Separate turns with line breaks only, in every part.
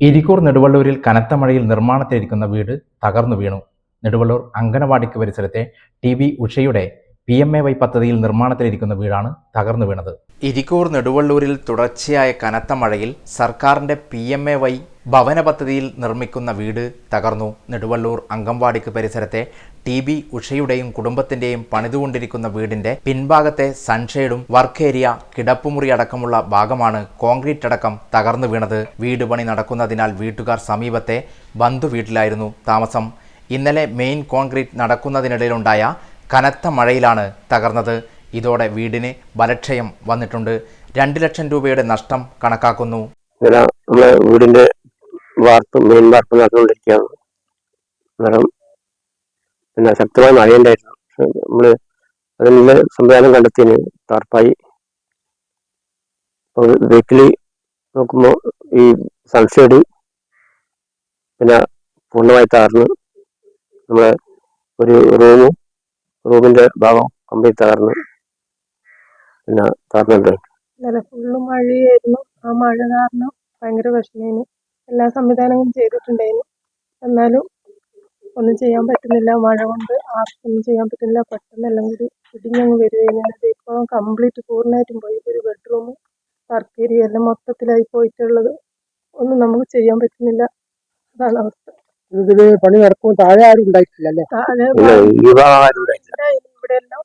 ഇരിക്കൂർ നെടുവള്ളൂരിൽ കനത്ത മഴയിൽ നിർമ്മാണത്തിലിരിക്കുന്ന വീട് തകർന്നു വീണു. നെടുവള്ളൂർ അങ്കനവാടിക്ക് പരിസരത്തെ ടി വി ഉഷയുടെ പി എം എ വൈ പദ്ധതിയിൽ നിർമ്മാണത്തിലിരിക്കുന്ന വീടാണ് തകർന്നു വീണത്. ഇരിക്കൂർ നെടുവള്ളൂരിൽ തുടർച്ചയായ കനത്ത മഴയിൽ സർക്കാരിന്റെ പി എം എ വൈ ഭവന പദ്ധതിയിൽ നിർമ്മിക്കുന്ന വീട് തകർന്നു. നെടുവള്ളൂർ അങ്കംവാടിക്ക് പരിസരത്തെ ടി ബി ഉഷയുടെയും കുടുംബത്തിന്റെയും പണിതുകൊണ്ടിരിക്കുന്ന വീടിന്റെ പിൻഭാഗത്തെ സൺഷെയ്ഡും വർക്ക് ഏരിയ കിടപ്പുമുറി അടക്കമുള്ള ഭാഗമാണ് കോൺക്രീറ്റ് അടക്കം തകർന്നു വീണത്. വീട് പണി നടക്കുന്നതിനാൽ വീട്ടുകാർ സമീപത്തെ ബന്ധു വീട്ടിലായിരുന്നു താമസം. ഇന്നലെ മെയിൻ കോൺക്രീറ്റ് നടക്കുന്നതിനിടയിലുണ്ടായ കനത്ത മഴയിലാണ് തകർന്നത്. ഇതോടെ വീടിന് ബലക്ഷയം വന്നിട്ടുണ്ട്. രണ്ട് ലക്ഷം രൂപയുടെ നഷ്ടം കണക്കാക്കുന്നു.
നമ്മളെ വീടിന്റെ വാർപ്പ് മെയിൻ വാർപ്പ് നടന്നുകൊണ്ടിരിക്കുകയാണ്. അന്നേരം പിന്നെ ശക്തമായ മഴയുണ്ടായിരുന്നു നമ്മൾ അതിനുള്ള സംവിധാനം കണ്ടെത്തിന് ടാർപ്പായി വീക്കിലി നോക്കുമ്പോൾ ഈ സൺഷെയ്ഡ് പിന്നെ പൂർണമായി തകർന്ന് നമ്മളെ ഒരു റൂമും റൂമിന്റെ ഭാഗം കംപ്ലീറ്റ് തകർന്ന്. പിന്നെ തകർന്നുണ്ട്
ഇന്നലെ ഫുള്ള് മഴയായിരുന്നു. ആ മഴ കാരണം ഭയങ്കര വിഷമേനു. എല്ലാ സംവിധാനങ്ങളും ചെയ്തിട്ടുണ്ടായിരുന്നു. എന്നാലും ഒന്നും ചെയ്യാൻ പറ്റുന്നില്ല. മഴ കൊണ്ട് ആർക്കൊന്നും ചെയ്യാൻ പറ്റുന്നില്ല. പെട്ടെന്ന് എല്ലാം കൂടി ഇടിഞ്ഞങ്ങ് വരികയാണ്. ഇപ്പോൾ കംപ്ലീറ്റ് പൂർണമായിട്ടും പോയി. ഒരു ബെഡ്റൂം വർക്ക് എല്ലാം മൊത്തത്തിലായി പോയിട്ടുള്ളത്. ഒന്നും നമുക്ക് ചെയ്യാൻ പറ്റുന്നില്ല. അതാണ് അവസ്ഥ.
ഇതിൽ പണി നടക്കും താഴെ ആരും ഉണ്ടായിട്ടില്ല അല്ലേ?
ഇവിടെ എല്ലാം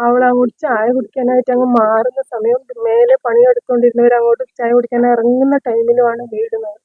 അവളങ്ങോട്ട് ചായ കുടിക്കാനായിട്ട് അങ്ങ് മാറുന്ന സമയം. മേലെ പണിയെടുത്തോണ്ടിരുന്നവർ അങ്ങോട്ട് ചായ കുടിക്കാൻ ഇറങ്ങുന്ന ടൈമിലുമാണ് വീഴുന്നത്